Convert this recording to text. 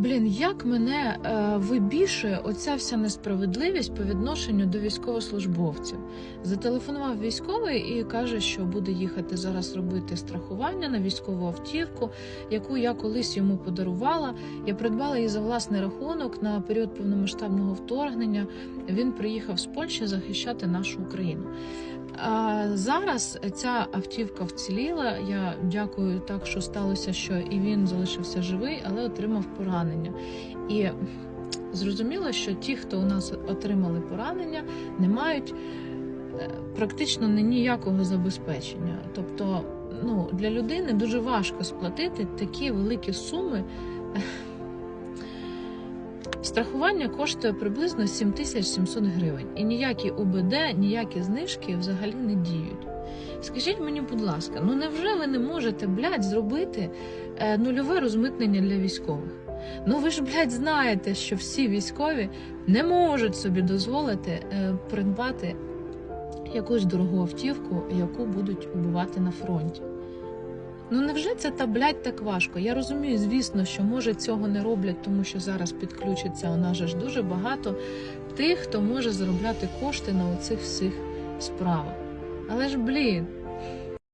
Блін, як мене е, вибішує оця вся несправедливість по відношенню до військовослужбовців. Зателефонував військовий і каже, що буде їхати зараз робити страхування на військову автівку, яку я колись йому подарувала. Я придбала її за власний рахунок на період повномасштабного вторгнення. Він приїхав з Польщі захищати нашу Україну. Зараз ця автівка вціліла. Я дякую так, що сталося, що і він залишився живий, але отримав поранення. І зрозуміло, що ті, хто у нас отримали поранення, не мають е, практично ніякого забезпечення. Тобто, ну для людини дуже важко сплатити такі великі суми. Страхування коштує приблизно 7700 гривень, і ніякі УБД, ніякі знижки взагалі не діють. Скажіть мені, будь ласка, ну невже ви не можете, блядь, зробити е, нульове розмитнення для військових? Ну ви ж, блядь, знаєте, що всі військові не можуть собі дозволити е, придбати якусь дорогу автівку, яку будуть убивати на фронті. Ну невже це та блядь, так важко? Я розумію, звісно, що може цього не роблять, тому що зараз підключиться у нас же ж дуже багато тих, хто може заробляти кошти на оцих всіх справах. Але ж блін,